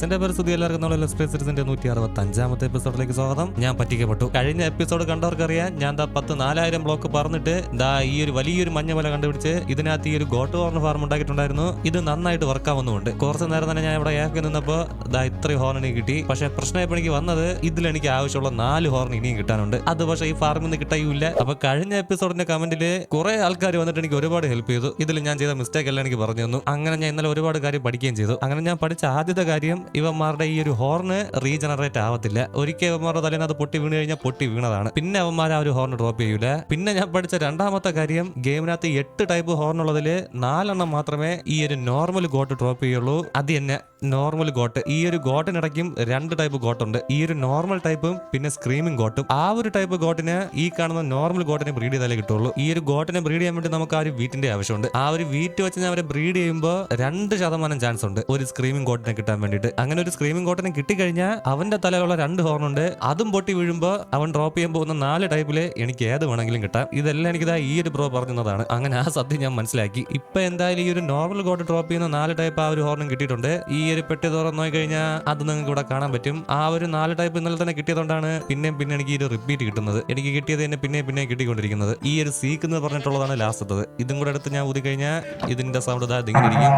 Guys പരിസ്ഥിതി എല്ലാവർക്കും നമ്മൾ നമ്മളെ എക്സ്പ്രസിന്റെ നൂറ്റി അറുപത്തി അഞ്ചാമത്തെ എപ്പിസോഡിലേക്ക് സ്വാഗതം. ഞാൻ പറ്റിക്കപ്പെട്ടു. കഴിഞ്ഞ എപ്പിസോഡ് കണ്ടവർക്കറിയാം. ഞാൻ ദാ പത്ത് നാലായിരം ബ്ലോക്ക് പറഞ്ഞിട്ട് ദാ ഈ ഒരു വലിയൊരു മഞ്ഞമല കണ്ടുപിടിച്ച് ഇതിനകത്ത് ഈ ഒരു ഗോട്ട് ഹോർൺ ഫാർം ഉണ്ടാക്കിയിട്ടുണ്ടായിരുന്നു. ഇത് നന്നായിട്ട് വർക്ക് ആവുന്നുണ്ട് കുറച്ച് നേരം തന്നെ ഞാൻ ഇവിടെ ഏക്കി നിന്നപ്പോ ദാ ഇത്രയും ഹോർൺ എനിക്ക് കിട്ടി. പക്ഷെ പ്രശ്നം ഇപ്പൊ എനിക്ക് വന്നത് ഇതിൽ എനിക്ക് ആവശ്യമുള്ള നാല് ഹോർൺ ഇനിയും കിട്ടാനുണ്ട്. അത് പക്ഷേ ഈ ഫാർമിൽ നിന്ന് കിട്ടുകയില്ല അപ്പൊ കഴിഞ്ഞ എപ്പിസോഡിന്റെ കമന്റിൽ കുറെ ആൾക്കാർ വന്നിട്ട് എനിക്ക് ഒരുപാട് ഹെൽപ്പ് ചെയ്തു. ഇതിൽ ഞാൻ ചെയ്ത മിസ്റ്റേക്ക് എല്ലാം എനിക്ക് പറഞ്ഞു തന്നു. അങ്ങനെ ഞാൻ ഇന്നലെ ഒരുപാട് കാര്യം പഠിക്കുകയും ചെയ്തു. അങ്ങനെ ഞാൻ പഠിച്ച ആദ്യത്തെ കാര്യം ഇവന്മാരുടെ ഈ ഒരു ഹോർണ് റീജനറേറ്റ് ആവത്തില്ല. ഒരിക്കൽ ഇവന്മാരുടെ തലേന്ന് അത് പൊട്ടി വീണ് കഴിഞ്ഞാൽ പൊട്ടി വീണതാണ്. പിന്നെ അവന്മാർ ആ ഒരു ഹോർൺ ഡ്രോപ്പ് ചെയ്യൂല. പിന്നെ ഞാൻ പഠിച്ച രണ്ടാമത്തെ കാര്യം ഗെയിമിനകത്ത് എട്ട് ടൈപ്പ് ഹോർൺ ഉള്ളതിൽ നാലെണ്ണം മാത്രമേ ഈ ഒരു നോർമൽ ഗോട്ട് ഡ്രോപ്പ് ചെയ്യുള്ളൂ. അത് തന്നെ നോർമൽ ഗോട്ട് ഈ ഒരു ഗോട്ടിനിടയ്ക്കും രണ്ട് ടൈപ്പ് ഗോട്ടുണ്ട് ഈ ഒരു നോർമൽ ടൈപ്പും പിന്നെ സ്ക്രീമിംഗ് ഗോട്ടും ആ ഒരു ടൈപ്പ് ഗോട്ടിന് ഈ കാണുന്ന നോർമൽ ഗോട്ടിനെ ബ്രീഡ് ചെയ്താലേ കിട്ടുള്ളൂ. ഈ ഒരു ഗോട്ടിനെ ബ്രീഡ് ചെയ്യാൻ വേണ്ടി നമുക്ക് ആ ഒരു വീറ്റിന്റെ ആവശ്യമുണ്ട്. ആ ഒരു വീറ്റ് വെച്ച് ഞാൻ അവരെ ബ്രീഡ് ചെയ്യുമ്പോൾ രണ്ട് ശതമാനം ചാൻസ് ഉണ്ട് ഒരു സ്ക്രീമിംഗ് ഗോട്ടിനെ കിട്ടാൻ വേണ്ടിയിട്ട്. അങ്ങനെ ഒരു സ്ക്രീമിംഗ് കോട്ടനെ കിട്ടിക്കഴിഞ്ഞാൽ അവന്റെ തലയിലുള്ള രണ്ട് ഹോർൺ ഉണ്ട്. അതും പൊട്ടി വീഴുമ്പോൾ അവൻ ഡ്രോപ്പ് ചെയ്യാൻ പോകുന്ന നാല് ടൈപ്പിൽ എനിക്ക് ഏത് വേണമെങ്കിലും കിട്ടാം. ഇതെല്ലാം എനിക്കിതാ ഈ ഒരു പ്രോ പറഞ്ഞതാണ് അങ്ങനെ ആ സത്യം ഞാൻ മനസ്സിലാക്കി. ഇപ്പൊ എന്തായാലും ഈ ഒരു നോർമൽ കോട്ട് ഡ്രോപ്പ് ചെയ്യുന്ന നാല് ടൈപ്പ് ആ ഒരു ഹോർണും കിട്ടിയിട്ടുണ്ട്. ഈ ഒരു പെട്ടി തുറന്നു നോക്കി കഴിഞ്ഞാൽ അത് നിങ്ങൾക്ക് ഇവിടെ കാണാൻ പറ്റും. ആ ഒരു നാല് ടൈപ്പ് ഇന്നലെ തന്നെ കിട്ടിയതുകൊണ്ടാണ് പിന്നെയും പിന്നെ എനിക്ക് ഒരു റിപ്പീറ്റ് കിട്ടുന്നത്. എനിക്ക് കിട്ടിയത് തന്നെ പിന്നെയും പിന്നെയും കിട്ടിക്കൊണ്ടിരിക്കുന്നത്. ഈ ഒരു സീക്ക് എന്ന് പറഞ്ഞിട്ടുള്ളതാണ് ലാസ്റ്റത്തത് ഇതും കൂടെ എടുത്ത് ഞാൻ ഊതി കഴിഞ്ഞാൽ ഇതിന്റെ സൗണ്ട് ഇതാ ഇതിങ്ങനെ ഇരിക്കും.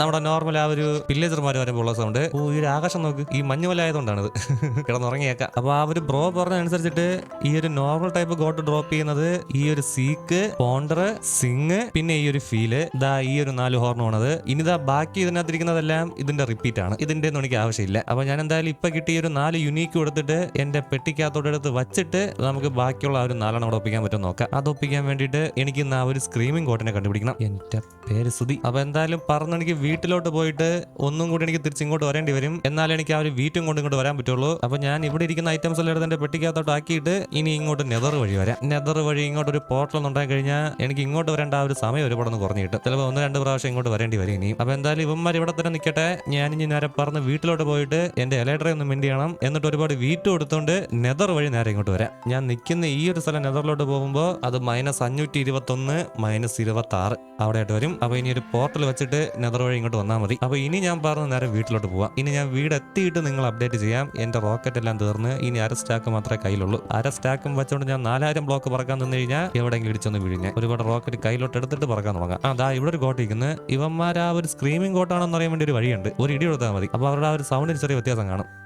നമ്മുടെ നോർമൽ ആ ഒരു വില്ലേജർമാർ വരുമ്പോൾ ഉള്ള സൗണ്ട് ഓ ഈ ഒരു ആകാശം നോക്ക്. ഈ മഞ്ഞുമല ആയതുകൊണ്ടാണ് ഇത് കിടന്നുറങ്ങിയേക്കാം. അപ്പൊ ആ ഒരു ബ്രോ പറഞ്ഞതനുസരിച്ചിട്ട് ഈ ഒരു നോർമൽ ടൈപ്പ് ഗോട്ട് ഡ്രോപ്പ് ചെയ്യുന്നത് ഈ ഒരു സീക്ക് പോണ്ടർ സിങ് പിന്നെ ഈ ഒരു ഫീൽ ദാ ഈ ഒരു നാല് ഹോർണാണത് ഇനി ദാ ബാക്കി ഇതിനകത്തിരിക്കുന്നതെല്ലാം ഇതിന്റെ റിപ്പീറ്റ് ആണ്. ഇതിന്റെ ഒന്നും എനിക്ക് ആവശ്യമില്ല. അപ്പൊ ഞാൻ എന്തായാലും ഇപ്പൊ കിട്ടിയ ഒരു നാല് യുണീക്ക് കൊടുത്തിട്ട് എന്റെ പെട്ടിക്കകത്തോടെ എടുത്ത് വച്ചിട്ട് നമുക്ക് ബാക്കിയുള്ള ആ ഒരു നാലെണ്ണം അവിടെ ഒപ്പിക്കാൻ പറ്റും നോക്കാം. അത് ഒപ്പിക്കാൻ വേണ്ടിയിട്ട് എനിക്ക് ഇന്ന് ആ ഒരു സ്ക്രീമിംഗ് കോട്ടിനെ കണ്ടുപിടിക്കണം. എന്റെ പേര് സുതി അപ്പൊ എന്തായാലും പറഞ്ഞു എനിക്ക് വീട്ടിലോട്ട് പോയിട്ട് ഒന്നും കൂടി എനിക്ക് തിരിച്ച് ഇങ്ങോട്ട് വരേണ്ടി വരും. എന്നാലും എനിക്ക് ആ ഒരു വീട്ടും കൊണ്ട് ഇങ്ങോട്ട് വരാൻ പറ്റുള്ളൂ. അപ്പൊ ഞാൻ ഇവിടെ ഇരിക്കുന്ന ഐറ്റംസ് എല്ലാം എടുത്ത് എന്റെ പെട്ടിക്കകത്തോട്ട് ആക്കിയിട്ട് ഇനി ഇങ്ങോട്ട് നെതർ വഴി വരാം. നെതർ വഴി ഇങ്ങോട്ട് ഒരു പോർട്ടൽ ഉണ്ടായി കഴിഞ്ഞാൽ എനിക്ക് ഇങ്ങോട്ട് വരേണ്ട ആ ഒരു സമയം ഒരുപാട് ഒന്ന് കുറഞ്ഞു കിട്ടും ചിലപ്പോൾ ഒന്ന് രണ്ട് പ്രാവശ്യം ഇങ്ങോട്ട് വരേണ്ടി വരും ഇനി അപ്പൊ എന്തായാലും ഇവന്മാർ ഇവിടെ തന്നെ നിൽക്കട്ടെ ഞാൻ ഇനി നേരെ പറഞ്ഞ് വീട്ടിലോട്ട് പോയിട്ട് എന്റെ എലൈഡറെ ഒന്ന് മിൻഡ് ചെയ്യണം. എന്നിട്ട് ഒരുപാട് വീറ്റ് കൊടുത്തോണ്ട് നെതർ വഴി നേരെ ഇങ്ങോട്ട് വരാം. ഞാൻ നിൽക്കുന്ന ഈ ഒരു സ്ഥലം നെതറിലോട്ട് പോകുമ്പോൾ അത് മൈനസ് അഞ്ഞൂറ്റി ഇരുപത്തി ഒന്ന് മൈനസ് ഇരുപത്തി ആറ് അവിടെയായിട്ട് വരും. അപ്പൊ ഇനി ഒരു പോർട്ടൽ വെച്ചിട്ട് നെതർ ഇങ്ങോട്ട് വന്നാൽ മതി. അപ്പൊ ഇനി ഞാൻ പറഞ്ഞ നേരെ വീട്ടിലോട്ട് പോവാം. ഇനി ഞാൻ വീട് എത്തിയിട്ട് നിങ്ങൾ അപ്ഡേറ്റ് ചെയ്യാം. എന്റെ റോക്കറ്റ് എല്ലാം തീർന്ന്. ഇനി അര സ്റ്റാക്ക് മാത്രമേ കയ്യിലുള്ളൂ. അര സ്റ്റാക്കും വെച്ചോണ്ട് ഞാൻ നാലായിരം ബ്ലോക്ക് പറക്കാൻ നിന്ന് കഴിഞ്ഞാൽ എവിടെയെങ്കിലും ഇടിച്ചൊന്ന് വിഴിഞ്ഞ് ഒരുപാട് റോക്കറ്റ് കയ്യിലോട്ട് എടുത്തിട്ട് പറക്കാൻ തുടങ്ങാം. അതാ ഇവിടെ ഒരു കോട്ടിരിക്കുന്നത് ഇവന്മാർ ആ ഒരു സ്ക്രീമിംഗ് കോട്ടാണെന്ന് അറിയാൻ വേണ്ടി ഒരു വഴിയുണ്ട്. ഒരു ഇടി കൊടുത്താൽ മതി. അപ്പൊ അവരുടെ ആ ഒരു സൗണ്ടിന് ചെറിയ വ്യത്യാസം കാണും.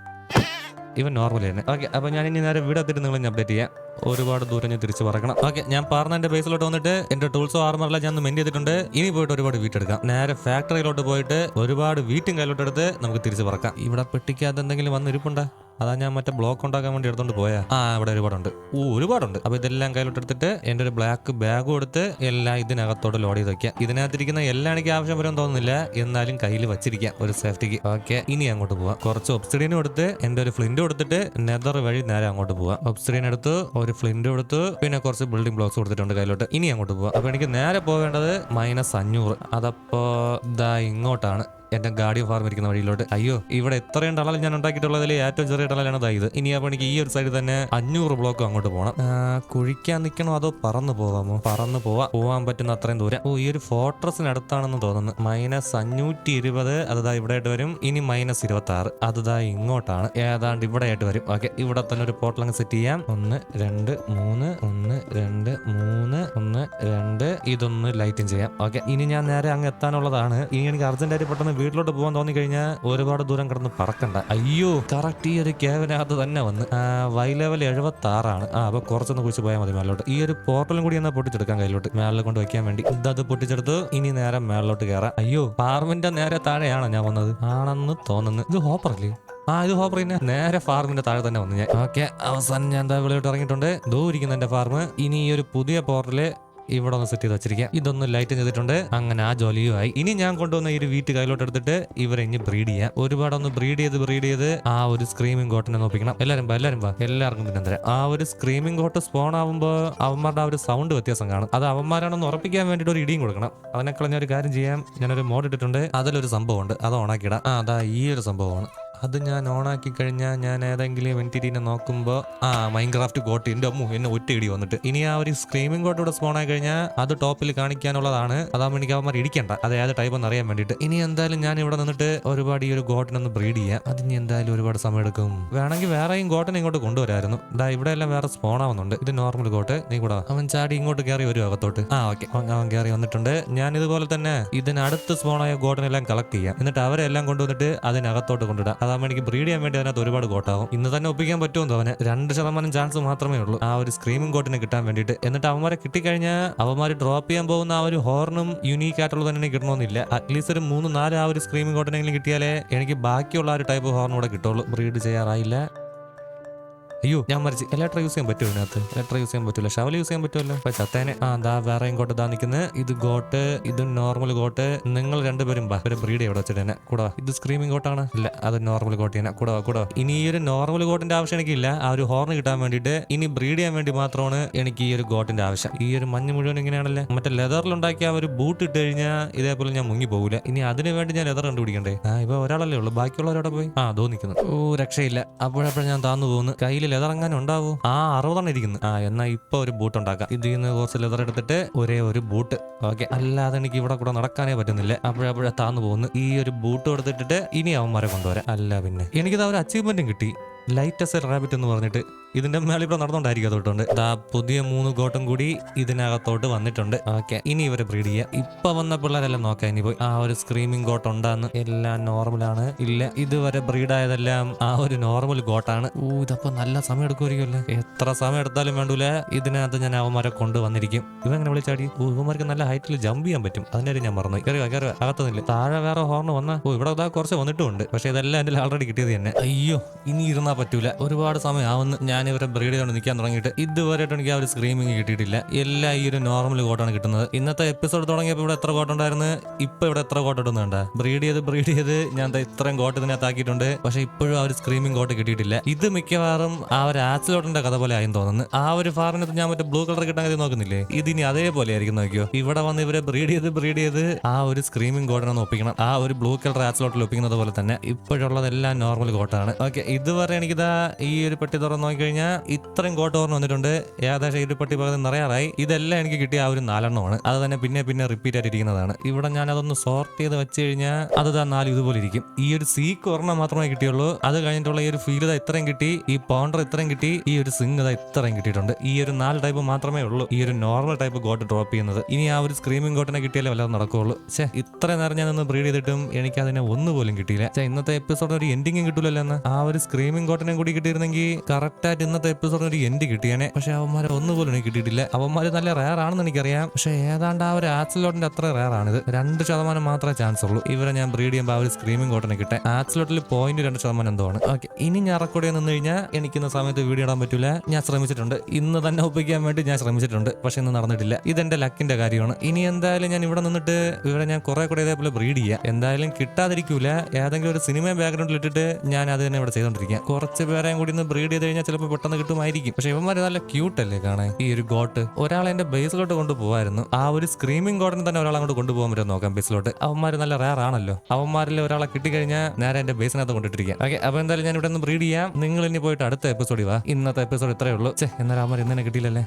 ഇവൻ നോർമൽ തന്നെ. ഓക്കെ അപ്പൊ ഞാൻ ഇനി നേരെ വീട് എത്തിയിട്ട് നിങ്ങൾ അപ്ഡേറ്റ് ചെയ്യാം. ഒരുപാട് ദൂരം ഞാൻ തിരിച്ചു പറക്കണം. ഓക്കെ ഞാൻ പറഞ്ഞ എന്റെ ബേസിലോട്ട് വന്നിട്ട് എന്റെ ടൂൾസോ ആർമറെല്ലാം ഞാൻ മെന്റ് ചെയ്തിട്ടുണ്ട്. ഇനി പോയിട്ട് ഒരുപാട് വീട്ടെടുക്കാം നേരെ ഫാക്ടറിയിലോട്ട് പോയിട്ട് ഒരുപാട് വീട്ടും കയ്യിലോട്ട് എടുത്ത് നമുക്ക് തിരിച്ചു പറക്കാം. ഇവിടെ പെട്ടിക്കകത്ത് എന്തെങ്കിലും വന്ന് ഇരിപ്പുണ്ടാ? അതാ ഞാൻ മറ്റേ ബ്ലോക്ക് ഉണ്ടാക്കാൻ വേണ്ടി എടുത്തോണ്ട് പോയാ. ആ ഇവിടെ ഒരുപാടുണ്ട്. ഓ ഒരുപാടുണ്ട്. അപ്പൊ ഇതെല്ലാം കയ്യിലോട്ടെടുത്തിട്ട് എന്റെ ഒരു ബ്ലാക്ക് ബാഗ് കൊടുത്ത് എല്ലാം ഇതിനകത്തോട് ലോഡ് ചെയ്ത് വെക്കാം. ഇതിനകത്തിരിക്കുന്ന എല്ലാം എനിക്ക് ആവശ്യം വരും തോന്നുന്നില്ല. എന്നാലും കയ്യിൽ വെച്ചിരിക്കാം ഒരു സേഫ്റ്റിക്ക് ഓക്കെ ഇനി അങ്ങോട്ട് പോവാം. കുറച്ച് ഒബ്സിഡിയനും എടുത്ത് എന്റെ ഒരു ഫ്ലിന്റ് കൊടുത്തിട്ട് നെതർ വഴി നേരെ അങ്ങോട്ട് പോവാം. ഒബ്സിഡിയൻ എടുത്ത് ഒരു ഫ്ലിന്റ് കൊടുത്ത് പിന്നെ കുറച്ച് ബിൽഡിംഗ് ബ്ലോക്സ് കൊടുത്തിട്ടുണ്ട് കയ്യിലോട്ട്. ഇനി അങ്ങോട്ട് പോവാം. അപ്പൊ എനിക്ക് നേരെ പോകേണ്ടത് മൈനസ് അഞ്ഞൂറ്. അതപ്പോ ഇങ്ങോട്ടാണ്. എന്റെ ഗാർഡിയൻ ഫാർം ഇരിക്കുന്ന വഴിയിലോട്ട്. അയ്യോ ഇവിടെ എത്രയും ടണൽ ഞാൻ ഉണ്ടാക്കിയിട്ടുള്ളതിൽ ഏറ്റവും ചെറിയ ടണലാണ് ദാ ഇത്. ഇനി അപ്പോൾ എനിക്ക് ഈ ഒരു സൈഡിൽ തന്നെ അഞ്ഞൂറ് ബ്ലോക്ക് അങ്ങോട്ട് പോകണം കുഴിക്കാൻ നിൽക്കണോ അതോ പറന്ന് പോവാമോ? പറന്ന് പോവാ. പോവാൻ പറ്റുന്ന അത്രയും ദൂരം. ഓ ഈ ഒരു ഫോർട്രസിനടുത്താണെന്ന് തോന്നുന്നു. മൈനസ് അഞ്ഞൂറ്റി ഇരുപത് അതാ ദാ ഇവിടെ ആയിട്ട് വരും. ഇനി മൈനസ് ഇരുപത്തി ആറ് അതാ ഇങ്ങോട്ടാണ്. ഏതാണ്ട് ഇവിടെ ആയിട്ട് വരും. ഓക്കെ ഇവിടെ തന്നെ ഒരു പോർട്ടൽ അങ്ങ് സെറ്റ് ചെയ്യാം. ഒന്ന് രണ്ട് മൂന്ന് ഒന്ന് രണ്ട് മൂന്ന് ഒന്ന് രണ്ട്. ഇതൊന്ന് ലൈറ്റും ചെയ്യാം. ഓക്കെ ഇനി ഞാൻ നേരെ അങ്ങ് എത്താനുള്ളതാണ്. ഇനി എനിക്ക് അർജന്റായിട്ട് പെട്ടെന്ന് വീട്ടിലോട്ട് പോകാൻ തോന്നി കഴിഞ്ഞാൽ ഒരുപാട് ദൂരം കിടന്ന് പറക്കണ്ട. അയ്യോ കറക്റ്റ് ഈ ഒരു കേവനകത്ത് തന്നെ വന്ന്. വൈ ലെവൽ എഴുപത്തി ആറാണ് ആ അപ്പൊ കുറച്ചൊന്ന് കുറിച്ച് പോയാൽ മതി മേലോട്ട് ഈ ഒരു പോർട്ടലും കൂടി എന്നാ പൊട്ടിച്ചെടുക്കാൻ കയ്യിലോട്ട്. മേളിൽ കൊണ്ട് വെക്കാൻ വേണ്ടി. ഇതത് പൊട്ടിച്ചെടുത്ത് ഇനി നേരെ മേളിലോട്ട് കയറാം അയ്യോ ഫാർമിന്റെ നേരെ താഴെയാണോ ഞാൻ വന്നത്? ആണെന്ന് തോന്നുന്നു. ഇത് ഹോപ്പറല്ലേ ആ ഇത് ഹോപ്പർ തന്നെ. നേരെ ഫാർമിന്റെ താഴെ തന്നെ വന്നു ഞാൻ. ഓക്കെ അവസാനം ഞാൻ എന്താ വിളിയിട്ട് ഇറങ്ങിയിട്ടുണ്ട്. ദൂരിക്കുന്ന എന്റെ ഫാർമ് ഇനി ഈ ഒരു പുതിയ പോർട്ടൽ ഇവിടെ ഒന്ന് സെറ്റ് ചെയ്ത് വെച്ചിരിക്കാം ഇതൊന്ന് ലൈറ്റ് ചെയ്തിട്ടുണ്ട്. അങ്ങനെ ആ ജോലിയുമായി ഇനി ഞാൻ കൊണ്ടുവന്ന ഈ ഒരു വീട്ട് കയ്യിലോട്ട് എടുത്തിട്ട് ഇവരെ ഇനി ബ്രീഡ് ചെയ്യാം. ഒരുപാടൊന്ന് ബ്രീഡ് ചെയ്ത് ബ്രീഡ് ചെയ്ത് ആ ഒരു സ്ക്രീമിംഗ് കോട്ടിനെ നോപ്പിക്കണം. എല്ലാവരും എല്ലാരും വാ. എല്ലാവർക്കും പിന്നെ തരാം. ആ ഒരു സ്ക്രീമിംഗ് കോട്ട് സ്പോൺ ആവുമ്പോൾ അവന്മാരുടെ ആ ഒരു സൗണ്ട് വ്യത്യാസം കാണും. അത് അവന്മാരാണെന്ന് ഉറപ്പിക്കാൻ വേണ്ടിയിട്ട് ഒരു ഇടിയും കൊടുക്കണം. അതിനേക്കാൾ ഒരു കാര്യം ചെയ്യാം. ഞാനൊരു മോഡ് ഇട്ടിട്ടുണ്ട്. അതിലൊരു സംഭവമുണ്ട്. അത് ഓണാക്കിയിടാം അതാ ഈ ഒരു സംഭവമാണ്. അത് ഞാൻ ഓണാക്കി കഴിഞ്ഞാൽ ഞാൻ ഏതെങ്കിലും എന്റിറ്റീനെ നോക്കുമ്പോൾ ആ മൈൻക്രാഫ്റ്റ് ഗോട്ട് എന്റെ അമ്മു എന്നെ ഒറ്റ ഇടി വന്നിട്ട്. ഇനി ആ ഒരു സ്ക്രീമിംഗ് ഗോട്ട് സ്പോൺ ആയി കഴിഞ്ഞാൽ അത് ടോപ്പിൽ കാണിക്കാനുള്ളതാണ്. അതാകുമ്പോൾ എനിക്ക് അവന്മാർ ഇടിക്കണ്ട. അത് ഏത് ടൈപ്പ് എന്ന് അറിയാൻ വേണ്ടിയിട്ട്. ഇനി എന്തായാലും ഞാൻ ഇവിടെ നിന്നിട്ട് ഒരുപാട് ഈ ഒരു ഗോട്ടിനൊന്ന് ബ്രീഡ് ചെയ്യാം. അതിന് എന്തായാലും ഒരുപാട് സമയം എടുക്കും. വേണമെങ്കിൽ വേറെയും ഗോട്ടിനെ ഇങ്ങോട്ട് കൊണ്ടുവരായിരുന്നു. ദാ ഇവിടെ എല്ലാം വേറെ സ്പോൺ ആവുന്നുണ്ട്. ഇത് നോർമൽ ഗോട്ട് നീ കൂടെ അവൻ ചാടി ഇങ്ങോട്ട് കയറി വരും അകത്തോട്ട്. ആ ഓക്കെ അവൻ കയറി വന്നിട്ടുണ്ട്. ഞാൻ ഇതുപോലെ തന്നെ ഇതിനടുത്ത് ആയ ഗോട്ടിനെല്ലാം കളക്ട് ചെയ്യാം. എന്നിട്ട് അവരെല്ലാം കൊണ്ടുവന്നിട്ട് അതിനകത്തോട്ട് കൊണ്ടിടാം അതാകുമ്പോൾ എനിക്ക് ബ്രീഡ് ചെയ്യാൻ വേണ്ടി അതിനകത്ത് ഒരുപാട് കോട്ടാവും ഇന്ന് തന്നെ ഒപ്പിക്കാൻ പറ്റുമെന്ന് അവന്? രണ്ട് ശതമാനം ചാൻസ് മാത്രമേ ഉള്ളൂ. ആ ഒരു സ്ക്രീമിംഗ് കോട്ടിനെ കിട്ടാൻ വേണ്ടിയിട്ട്. എന്നിട്ട് അവന്മാരെ കിട്ടിക്കഴിഞ്ഞാൽ അവന്മാർ ഡ്രോപ്പ് ചെയ്യാൻ പോകുന്ന ആ ഒരു ഹോർണും യുണീക്ക് ആയിട്ടുള്ളത് തന്നെ കിട്ടണമെന്നില്ല അറ്റ്ലീസ്റ്റ് ഒരു മൂന്ന് നാല് ആ ഒരു സ്ക്രീമിംഗ് കോട്ടിനെങ്കിലും കിട്ടിയാലേ എനിക്ക് ബാക്കിയുള്ള ആ ഒരു ടൈപ്പ് ഹോർൺ കൂടെ കിട്ടുള്ളൂ. ബ്രീഡ് ചെയ്യാറായില്ല. അയ്യോ ഞാൻ മരിച്ച്. ഇലക്ട്ര യൂസ് ചെയ്യാൻ പറ്റുമോ ഇതിനകത്ത്? ഇലക്ട്ര യൂസ് ചെയ്യാൻ പറ്റില്ല ഷവൽ യൂസ് ചെയ്യാൻ പറ്റുമല്ലോ അപ്പൊ ചത്തേനെ. ആ ദാ വേറെയും ഗോട്ട് ദാ നിൽക്കുന്നത് ഇത് ഗോട്ട് ഇത് നോർമൽ ഗോട്ട് നിങ്ങൾ രണ്ടുപേരും ഒരു ബ്രീഡ് എവിടെ വെച്ചിട്ട് തന്നെ. കൂടാ ഇത് സ്ക്രീമിംഗ് ഗോട്ടാണ് ഇല്ല അത് നോർമൽ ഗോട്ട് തന്നെ. കൂടാ കൂടാ ഇനി ഈ ഒരു നോർമൽ ഗോട്ടിന്റെ ആവശ്യം എനിക്കില്ല. ആ ഒരു ഹോർൺ കിട്ടാൻ വേണ്ടിയിട്ട് ഇനി ബ്രീഡ് ചെയ്യാൻ വേണ്ടി മാത്രമാണ് എനിക്ക് ഈ ഒരു ഗോട്ടിന്റെ ആവശ്യം. ഈ ഒരു മഞ്ഞ് മുഴുവൻ ഇങ്ങനെയാണല്ലേ? മറ്റേ ലെതറിൽ ഉണ്ടാക്കിയ ഒരു ബൂട്ട് ഇട്ട് കഴിഞ്ഞാൽ ഇതേപോലെ ഞാൻ മുങ്ങി പോകില്ല ഇനി അതിന് വേണ്ടി ഞാൻ ലെതർ കണ്ടുപിടിക്കണ്ടേ? ആ ഇപ്പൊ ഒരാളല്ലേ ഉള്ളൂ. ബാക്കിയുള്ളവരോടെ പോയി. ആ ദോ നിൽക്കുന്നു ഓ രക്ഷയില്ല. അപ്പോഴപ്പോഴും ഞാൻ താന്നു പോകുന്നു. കയ്യിൽ ലെതർ എങ്ങനെ ഉണ്ടാവൂ ആ അറുപതെണ്ണം ഇരിക്കുന്നു. ആ എന്നാ ഇപ്പൊ ഒരു ബൂട്ട് ഉണ്ടാക്കാം. ഇതിൽ നിന്ന് കുറച്ച് ലെതർ എടുത്തിട്ട് ഒരേ ഒരു ബൂട്ട് ഓക്കെ അല്ലാതെ എനിക്ക് ഇവിടെ കൂടെ നടക്കാനേ പറ്റുന്നില്ല. അപ്പോഴപ്പോഴേ താന്നു പോകുന്നു. ഈ ഒരു ബൂട്ട് എടുത്തിട്ട് ഇനി അവന്മാരെ കൊണ്ടുവരാം. അല്ല പിന്നെ. എനിക്കിത് ഒരു അച്ചീവ്മെന്റും കിട്ടി. ലൈറ്റസ് റാബിറ്റ് എന്ന് പറഞ്ഞിട്ട്. ഇതിന്റെ മേളി ഇവിടെ നടന്നുകൊണ്ടായിരിക്കും അതോട്ടുണ്ട് ദാ പുതിയ മൂന്ന് ഗോട്ടും കൂടി ഇതിനകത്തോട്ട് വന്നിട്ടുണ്ട്. ഓക്കെ. ഇനി ഇവരെ ബ്രീഡ് ചെയ്യാം. ഇപ്പൊ വന്ന പിള്ളേരെല്ലാം നോക്കാം. ഇനി പോയി ആ ഒരു സ്ക്രീമിംഗ് ഗോട്ട് ഉണ്ടാന്ന് എല്ലാം നോർമലാണ് ഇല്ല ഇതുവരെ ബ്രീഡ് ആയതെല്ലാം ആ ഒരു നോർമൽ ഗോട്ടാണ് ഊ ഇതപ്പോ നല്ല സമയം എടുക്കുമായിരിക്കുമല്ലേ എത്ര സമയം എടുത്താലും വേണ്ടൂല. ഇതിനകത്ത് ഞാൻ അവന്മാരെ കൊണ്ടുവന്നിരിക്കും. ഇവ എങ്ങനെ വിളിച്ചാടി? ഓ ഇവന്മാർക്ക് നല്ല ഹൈറ്റിൽ ജമ്പ് ചെയ്യാൻ പറ്റും. അതിന്റെ കാര്യം ഞാൻ മറന്നു കയറുക കയറുക അകത്തുനില്ല താഴെ വേറെ ഹോർണ് വന്ന. ഓ ഇവിടെ ഇതാ കുറച്ച് വന്നിട്ടുമുണ്ട്. പക്ഷെ ഇതെല്ലാം എന്റെ ആൾറെഡി കിട്ടിയത് തന്നെ. അയ്യോ ഇനി ഇരുന്നാ പറ്റൂല. ഒരുപാട് സമയം ആവുന്നു ഞാൻ ഇവരെ ബ്രീഡ് ചെയ്തുകൊണ്ട് നിൽക്കാൻ തുടങ്ങിയിട്ട് ഇതുവരെയായിട്ട് എനിക്ക് ആ ഒരു സ്ക്രീമിങ് കിട്ടിയിട്ടില്ല. എല്ലാ ഈ ഒരു നോർമൽ കോട്ടാണ് കിട്ടുന്നത്. ഇന്നത്തെ എപ്പിസോഡ് തുടങ്ങിയപ്പോൾ ഇവിടെ എത്ര കോട്ട ഉണ്ടായിരുന്നു? ഇപ്പൊ ഇവിടെ എത്ര കോട്ട് ഇടുന്നുണ്ട് ബ്രീഡ് ചെയ്ത് ബ്രീഡ് ചെയ്ത് ഞാൻ ഇത്രയും കോട്ട് ഇതിനകത്താക്കിയിട്ടുണ്ട് പക്ഷെ ഇപ്പോഴും ആ ഒരു സ്ക്രീമിംഗ് കോട്ട് കിട്ടിയിട്ടില്ല. ഇത് മിക്കവാറും ആ ഒരു ആസിലോട്ടിന്റെ കഥ പോലെ ആയി തോന്നുന്നു. ആ ഒരു ഫാറിനകത്ത് ഞാൻ മറ്റേ ബ്ലൂ കളർ കിട്ടാൻ കരുതി നോക്കുന്നില്ലേ? ഇതിനി അതേപോലെ ആയിരിക്കും നോക്കിയോ? ഇവിടെ വന്ന് ഇവരെ ബ്രീഡ് ചെയ്ത് ബ്രീഡ് ചെയ്ത് ആ ഒരു സ്ക്രീമിംഗ് കോട്ടിനൊന്ന് ഒപ്പിക്കണം. ആ ഒരു ബ്ലൂ കളർ ആസിലോട്ടിൽ ഒപ്പിക്കുന്നത് പോലെ തന്നെ ഇപ്പോഴുള്ളതെല്ലാം നോർമൽ കോട്ടാണ്. ഓക്കെ ഇതുവരെ എനിക്കിതാ ഈ ഒരു പെട്ടി തുറന്ന് നോക്കിക്കഴിഞ്ഞാൽ ഇത്രയും കോട്ട് ഓർമ്മ വന്നിട്ടുണ്ട്. ഏകദേശം ഇരുപട്ടി പകുതി നിറയാറായി. ഇതെല്ലാം എനിക്ക് കിട്ടിയ ആ ഒരു നാലെണ്ണമാണ്. അത് തന്നെ പിന്നെ പിന്നെ റിപ്പീറ്റ് ആയിട്ടിരിക്കുന്നതാണ്. ഇവിടെ ഞാൻ അതൊന്ന് സോർട്ട് ചെയ്ത് വെച്ച് കഴിഞ്ഞാൽ അത് ദാ നാല് ഇതുപോലെ ഇരിക്കും. ഈ ഒരു സീക്ക് ഒരെണ്ണം മാത്രമേ കിട്ടിയുള്ളൂ. അത് കഴിഞ്ഞിട്ടുള്ള ഈ ഒരു ഫീൽ ഇതാ ഇത്രയും കിട്ടി. ഈ പൗണ്ടർ ഇത്രയും കിട്ടി. ഈ ഒരു സിംഗ് ഇതാ ഇത്രയും കിട്ടിയിട്ടുണ്ട്. ഈ ഒരു നാല് ടൈപ്പ് മാത്രമേ ഉള്ളൂ. ഈ ഒരു നോർമൽ ടൈപ്പ് ഗോട്ട് ഡ്രോപ്പ് ചെയ്യുന്നത്. ഇനി ആ ഒരു സ്ക്രീമിംഗ് ഗോട്ടിനെ കിട്ടിയാലേ വല്ലതും നടക്കുള്ളൂ. പക്ഷേ ഇത്ര നേരം ഞാൻ ഒന്ന് ബ്രീഡ് ചെയ്തിട്ടും എനിക്ക് അതിനെ ഒന്നുപോലും കിട്ടിയില്ല. ഇന്നത്തെ എപ്പിസോഡ് ഒരു എൻഡിങ്ങും കിട്ടില്ലല്ലോ എന്ന് ആ ഒരു സ്ക്രീമിംഗ് ഗോട്ടിനെ കൂടി കിട്ടിയിരുന്നെങ്കിൽ കറക്റ്റ് ആയിട്ട് ഇന്നത്തെ എപ്പിസോഡിന് ഒരു എൻഡ് കിട്ടിയാനെ. പക്ഷെ അവന്മാരെ ഒന്നുപോലും എനിക്ക് കിട്ടിയിട്ടില്ല. അവന്മാര് നല്ല റയർ ആണെന്ന് എനിക്കറിയാം. പക്ഷെ ഏതാണ്ട് ആ ഒരു ആക്സിലോട്ടിന്റെ അത്ര റയർ ആണിത്. രണ്ട് ശതമാനം മാത്രമേ ചാൻസ് ഉള്ളൂ. ഇവരെ ഞാൻ ബ്രീഡ് ചെയ്യുമ്പോൾ അവർ സ്ക്രീമിംഗ് കോട്ടനെ കിട്ടെ. ആക്സിലോട്ടിൽ പോയിന്റ് രണ്ട് ശതമാനം എന്തോ ആണ്. ഓക്കെ ഇനി ഞാൻ റെക്കോർഡ് ചെയ്യാൻ നിന്ന് കഴിഞ്ഞാൽ എനിക്ക് ഇന്ന സമയത്ത് വീഡിയോ ഇടാൻ പറ്റില്ല ഞാൻ ശ്രമിച്ചിട്ടുണ്ട്. ഇന്ന് തന്നെ ഒപ്പിക്കാൻ വേണ്ടി ഞാൻ ശ്രമിച്ചിട്ടുണ്ട്. പക്ഷെ ഇന്ന് നടന്നിട്ടില്ല. ഇതെന്റെ ലക്കിന്റെ കാര്യമാണ്. ഇനി എന്തായാലും ഞാൻ ഇവിടെ നിന്നിട്ട് ഇവിടെ ഞാൻ കുറെ കൂടെ ഇതേപോലെ ബ്രീഡ് ചെയ്യാം. എന്തായാലും കിട്ടാതിരിക്കൂല. ഏതെങ്കിലും ഒരു സിനിമ ബാക്ക്ഗ്രൗണ്ടിൽ ഇട്ടിട്ട് ഞാൻ അത് തന്നെ ഇവിടെ ചെയ്തോണ്ടിരിക്കാം. കുറച്ച് പേരെയും കൂടി ഇന്ന് ബ്രീഡ് ചെയ്ത് കഴിഞ്ഞാൽ ചിലപ്പോൾ പെട്ടെന്ന് കിട്ടുമായിരിക്കും. പക്ഷെ ഇവന്മാര് നല്ല ക്യൂട്ട് അല്ലേ കാണാൻ? ഈ ഒരു ഗോട്ട് ഒരാളെ എന്റെ ബേസിലോട്ട് കൊണ്ടുപോകായിരുന്നു ആ ഒരു സ്ക്രീമിംഗ് ഗോട്ടിന് തന്നെ ഒരാളെ അങ്ങോട്ട് കൊണ്ടുപോകാൻ പറ്റുമോ നോക്കാം ബേസിലോട്ട് അവന്മാര് നല്ല റയർ ആണല്ലോ. അവന്മാരിൽ ഒരാളെ കിട്ടിക്കഴിഞ്ഞാൽ നേരെ എന്റെ ബേസിനകത്ത് കൊണ്ടിട്ടിരിക്കാം. ഓക്കെ അപ്പൊ എന്തായാലും ഞാൻ ഇവിടെ നിന്ന് ബ്രീഡ് ചെയ്യാം. നിങ്ങൾ ഇനി പോയിട്ട് അടുത്ത എപ്പിസോഡിൽ വാ. ഇന്നത്തെ എപ്പിസോഡ് ഇത്രയേ ഉള്ളൂ. ചേ എന്നാൽ അവന്മാർ ഇന്നെ കിട്ടിയില്ലല്ലേ?